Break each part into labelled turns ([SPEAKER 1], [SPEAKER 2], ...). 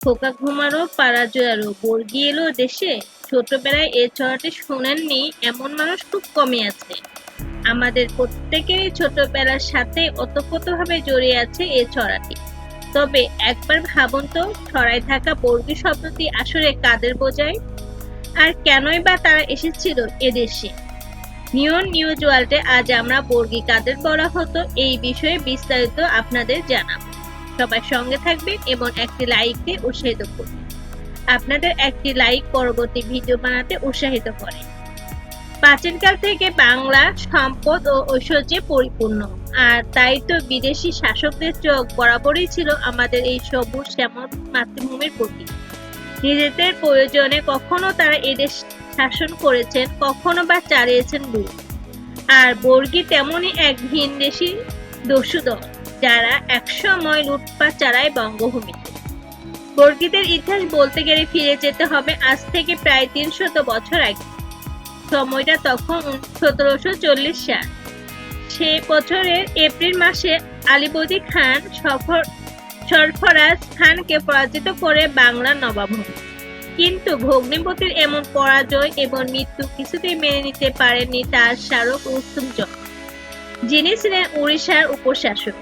[SPEAKER 1] খোকা ঘুমারো পাড়া জোয়ারো বর্গি এলো দেশে। ছোটবেলায় এ ছড়াটি শোনেননি এমন মানুষ খুব কমই আছে। আমাদের প্রত্যেকেরই ছোটবেলার সাথে ওতপ্রোতভাবে জড়িয়ে আছে এ ছড়াটি তবে একবার ভাবুন তো, ছড়ায় থাকা বর্গী শব্দটি আসলে কাদের বোঝায়? আর কেনই বা তারা এসেছিল এদেশে নিয়ন নিউজ ওয়ার্ল্ডে আজ আমরা বর্গী কাদের বলা হতো এই বিষয়ে বিস্তারিত আপনাদের জানাব। সবাই সঙ্গে থাকবেন এবং একটি লাইক উৎসাহিত করুন। আপনাদের একটি লাইক পরবর্তী ভিডিও বানাতে উৎসাহিত করে। প্রাচীনকাল থেকে বাংলা সম্পদ ও ঐশ্বর্যে পরিপূর্ণ। আর তাই তো বিদেশি শাসকদের চোখ বরাবরই ছিল আমাদের এই সবুজ শ্যামল মাতৃভূমির প্রতি নিজেদের প্রয়োজনে কখনো তারা এদেশ শাসন করেছেন, কখনো বা চালিয়েছেন লুট আর বর্গী তেমনই এক ভিনদেশি দস্যুদল। যারা একসময় লুটপাট চালায় বঙ্গভূমিতে। বর্গীদের ইতিহাস বলতে গেলে ফিরে যেতে হবে আজ থেকে প্রায় তিনশত বছর আগে। সময়টা তখন সতেরোশো চল্লিশ সাল। সে বছরের এপ্রিল মাসে আলিবর্দী খান সফর সরফরাজ খানকে পরাজিত করে বাংলার নবাব কিন্তু ভগ্নিপতির এমন পরাজয় এবং মৃত্যু কিছুতেই মেনে নিতে পারেননি তার স্মারক জং যিনি ছিলেন উড়িষ্যার উপশাসক।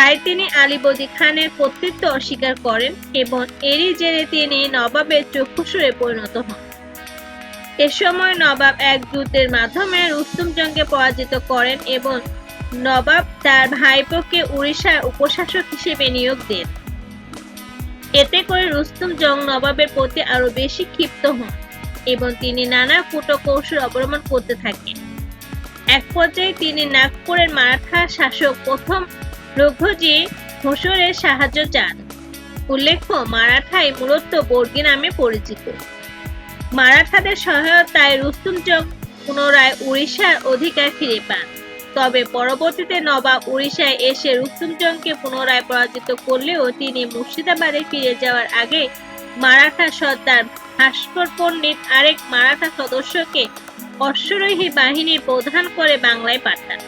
[SPEAKER 1] তাই তিনি আলিবর্দী খানের কর্তৃত্ব অস্বীকার করেন এবং এরই জেরে তিনি নবাবের চক্ষুসুরে পরিণত হন। এ সময় নবাব এক যুদ্ধের মাধ্যমে রুস্তুম জংকে পরাজিত করেন এবং নবাব তার ভাইপোকে উড়িষ্যার উপশাসক হিসেবে নিয়োগ দেন। এতে করে রুস্তুম জং নবাবের প্রতি আরও বেশি ক্ষিপ্ত হন এবং তিনি নানা কূটকৌশল অবলম্বন করতে থাকেন। এক পর্যায়ে তিনি নাগপুরের মারাঠা শাসক প্রথম রঘুজি ঘোষরের সাহায্য চান। উল্লেখ্য, মারাঠাই মূলত বর্গী নামে পরিচিত। মারাঠাদের সহায়তায় রুস্তুম জং পুনরায় উড়িষ্যার অধিকার ফিরে পান। তবে পরবর্তীতে নবাব উড়িষ্যায় এসে রুস্তুমজংকে পুনরায় পরাজিত করলেও তিনি মুর্শিদাবাদে ফিরে যাওয়ার আগে মারাঠা সর্দার ভাস্কর পণ্ডিত আরেক মারাঠা সদস্যকে অশ্বরোহী বাহিনীর প্রধান করে বাংলায় পাঠান।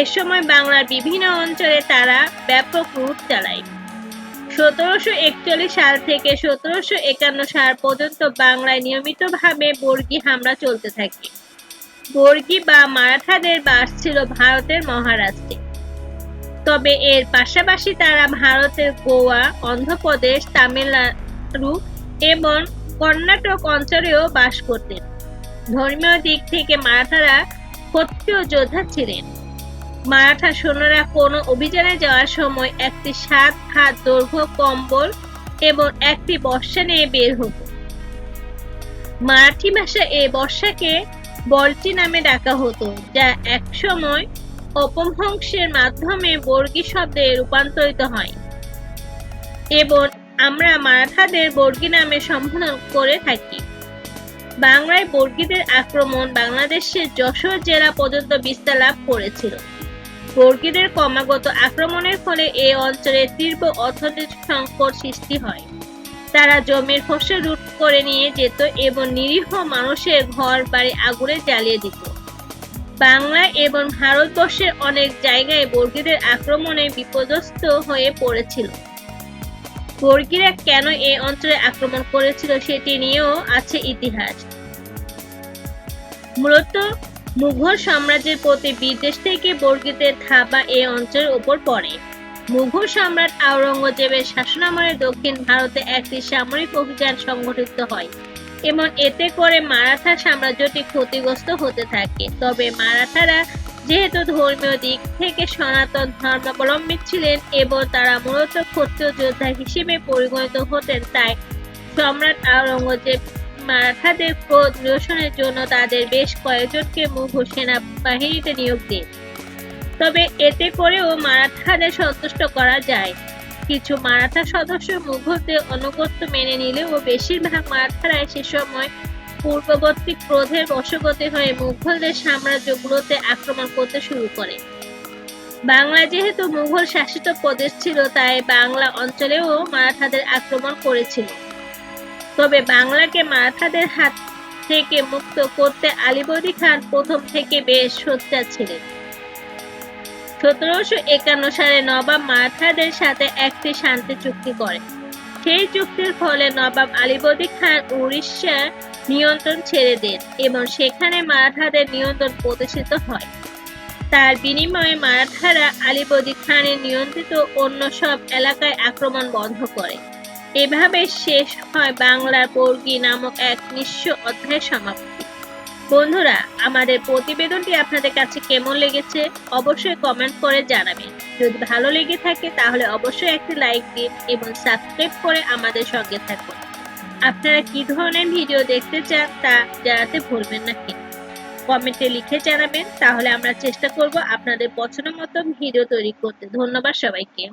[SPEAKER 1] এ সময় বাংলার বিভিন্ন অঞ্চলে তারা ব্যাপক রূপ চালায়। সতেরোশো একচল্লিশ সাল থেকে সতেরোশো একান্ন সাল পর্যন্ত বাংলায় নিয়মিতভাবে বর্গী হামলা চলতে থাকে। বর্গী বা মারাঠাদের বাস ছিল ভারতের মহারাষ্ট্রে। তবে এর পাশাপাশি তারা ভারতের গোয়া, অন্ধ্রপ্রদেশ, তামিলনাড়ু এবং কর্ণাটক অঞ্চলেও বাস করতেন। ধর্মীয় দিক থেকে মারাঠারা ক্ষত্রিয় যোদ্ধা ছিলেন। মারাঠা সৈন্যরা কোনো অভিযানে যাওয়ার সময় একটি সাত হাত দৈর্ঘ্য কম্বল এবং একটি বর্ষা নিয়ে বের হতো। মারাঠি ভাষা এই বর্ষাকে বলটি নামে ডাকা হতো, যা একসময় অপভ্রংশের মাধ্যমে বর্গী শব্দে রূপান্তরিত হয় এবং আমরা মারাঠাদের বর্গী নামে সম্বোধন করে থাকি। বাংলায় বর্গীদের আক্রমণ বাংলাদেশের যশোর জেলা পর্যন্ত বিস্তার লাভ করেছিল। বর্গীদের ক্রমাগত আক্রমণের ফলে এই অঞ্চলে তীব্র অর্থনৈতিক সংকট সৃষ্টি হয়। তারা জমির ফসল লুট করে নিয়ে যেত এবং নিরীহ মানুষের ঘর বাড়ি আগুনে জ্বালিয়ে দিত। বাংলা এবং ভারতবর্ষের অনেক জায়গায় বর্গীদের আক্রমণে বিপদস্ত হয়ে পড়েছিল। বর্গীরা কেন এই অঞ্চলে আক্রমণ করেছিল সেটি নিয়েও আছে ইতিহাস। মূলত মুঘল সাম্রাজ্যের প্রতি বিদেশ থেকে বর্গীদের থাবা এই অঞ্চলের উপর পড়ে। মুঘল সম্রাট আওরঙ্গজেবের শাসনামলে দক্ষিণ ভারতে একটি সামরিক অভিযান সংগঠিত হয় এবং এতে করে মারাঠা সাম্রাজ্যটি ক্ষতিগ্রস্ত হতে থাকে। তবে মারাঠারা যেহেতু ধর্মীয় দিক থেকে সনাতন ধর্মাবলম্বী ছিলেন এবং তারা মূলত ক্ষত্রিয় যোদ্ধা হিসেবে পরিগণিত হতেন, তাই সম্রাট আওরঙ্গজেব মারাঠাদের ক্রোধ নিরসনের জন্য তাদের বেশ কয়েকজনকে মুঘল সেনাবাহিনীতে নিয়োগ দেন। তবে এতে করেও মারাঠাদের সন্তুষ্ট করা যায়। কিছু মারাঠা সদস্য মুঘলদের অনুগত্য মেনে নিলেও বেশিরভাগ মারাঠারাই সে সময় পূর্ববর্তী ক্রোধের বশবর্তী হয়ে মুঘলদের সাম্রাজ্যগুলোতে আক্রমণ করতে শুরু করে। বাংলা যেহেতু মুঘল শাসিত প্রদেশ ছিল, তাই বাংলা অঞ্চলেও মারাঠাদের আক্রমণ করেছিল। তবে বাংলাকে মারাঠাদের হাত থেকে মুক্ত করতে আলিবর্দী খান প্রথম থেকে বেশ সোচ্চার ছিলেন। সতেরোশো একান্ন সালে নবাব মারাঠাদের সাথে একটি শান্তি চুক্তি করেন সেই চুক্তির ফলে নবাব আলীবর্দী খান উড়িষ্যা নিয়ন্ত্রণ ছেড়ে দেন এবং সেখানে মারাঠাদের নিয়ন্ত্রণ প্রতিষ্ঠিত হয়। তার বিনিময়ে মারাঠারা আলীবর্দী খানের নিয়ন্ত্রিত অন্য সব এলাকায় আক্রমণ বন্ধ করে। এভাবে শেষ হয় বাংলার বর্গী নামক এক নিঃস্ব অধ্যায়ের সমাপ্তি। বন্ধুরা আমাদের প্রতিবেদনটি আপনাদের কাছে কেমন লেগেছে অবশ্যই কমেন্ট করে জানাবেন। যদি ভালো লেগে থাকে, তাহলে অবশ্যই একটি লাইক দিন এবং সাবস্ক্রাইব করে আমাদের সঙ্গে থাকুন। আপনারা কি ধরনের ভিডিও দেখতে চান তা জানাতে ভুলবেন না কিন্তু কমেন্টে লিখে জানাবেন, তাহলে আমরা চেষ্টা করব আপনাদের পছন্দ মতো ভিডিও তৈরি করতে। ধন্যবাদ সবাইকে।